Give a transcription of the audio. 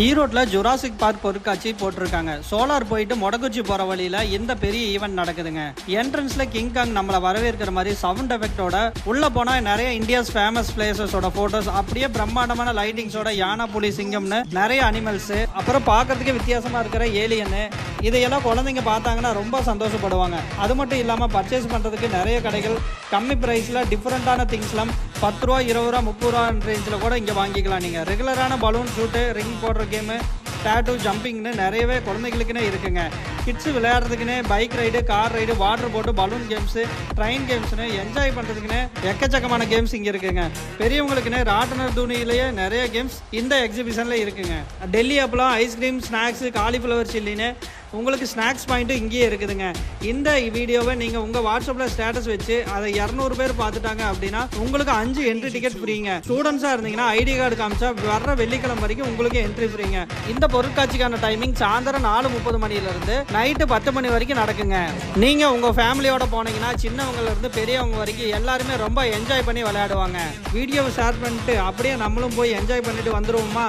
ஈரோட்டில் Jurassic park பொருட்காட்சி போட்டிருக்காங்க. சோலார் போயிட்டு மொடகுச்சி போகிற வழியில் இந்த பெரிய ஈவெண்ட் நடக்குதுங்க. என்ட்ரன்ஸில் கிங் காங் நம்மளை வரவேற்கிற மாதிரி சவுண்ட் எஃபெக்டோட உள்ளே போனால் நிறைய இந்தியாஸ் ஃபேமஸ் பிளேசஸோட ஃபோட்டோஸ் அப்படியே பிரம்மாண்டமான லைட்டிங்ஸோட யானை புலி சிங்கம்னு நிறைய அனிமல்ஸு அப்புறம் பார்க்கறதுக்கு வித்தியாசமாக இருக்கிற ஏலியனு இதையெல்லாம் குழந்தைங்க பார்த்தாங்கன்னா ரொம்ப சந்தோஷப்படுவாங்க. அது மட்டும் இல்லாமல் பர்ச்சேஸ் பண்ணுறதுக்கு நிறைய கடைகள் கம்மி ப்ரைஸில் டிஃப்ரெண்ட்டான திங்ஸ்லாம் பத்து ரூபா இருபது ரூபா முப்பது ரூபா ரேஞ்சில் கூட இங்கே வாங்கிக்கலாம் நீங்கள் ரெகுலரான பலூன் ஷூட்டு ரிங் போடுற கேமு டேட்டு ஜம்பிங்னு நிறையவே குழந்தைங்களுக்குன்னே இருக்குங்க. Kids விளையாடுறதுக்குன்னு bike ride car ride water boat balloon games train கேம்ஸ்னு enjoy பண்ணுறதுக்குன்னு எக்கச்சக்கமான கேம்ஸ் இங்கே இருக்குங்க. பெரியவங்களுக்குன்னு ராட்டனர் துணியிலேயே நிறைய கேம்ஸ் இந்த எக்ஸிபிஷனில் இருக்குங்க. டெல்லி அப்பளம் ஐஸ்கிரீம் ஸ்நாக்ஸு காலிஃப்ளவர் சில்லின்னு உங்களுக்கு ஸ்நாக்ஸ் பாயிண்ட்டும் இங்கேயே இருக்குதுங்க. இந்த வீடியோவை நீங்கள் உங்கள் வாட்ஸ்அப்பில் ஸ்டேட்டஸ் வச்சு அதை இரநூறு பேர் பார்த்துட்டாங்க அப்படின்னா உங்களுக்கு அஞ்சு என்ட்ரி டிக்கெட் ஃப்ரீங்க ஸ்டூடெண்ட்ஸாக இருந்தீங்கன்னா ஐடி கார்டு காமிச்சா வர்ற வெள்ளிக்கிழமை வரைக்கும் உங்களுக்கு என்ட்ரி ஃப்ரீங்க இந்த பொருட்காட்சிக்கான டைமிங் சாயந்தரம் நாலு முப்பது மணிலேருந்து நைட்டு பத்து மணி வரைக்கும் நடக்குங்க. நீங்கள் உங்கள் ஃபேமிலியோட போனீங்கன்னா சின்னவங்கலேருந்து பெரியவங்க வரைக்கும் எல்லாருமே ரொம்ப என்ஜாய் பண்ணி விளையாடுவாங்க. வீடியோவை ஷேர் பண்ணிட்டு அப்படியே நம்மளும் போய் என்ஜாய் பண்ணிட்டு வந்துடுவோமா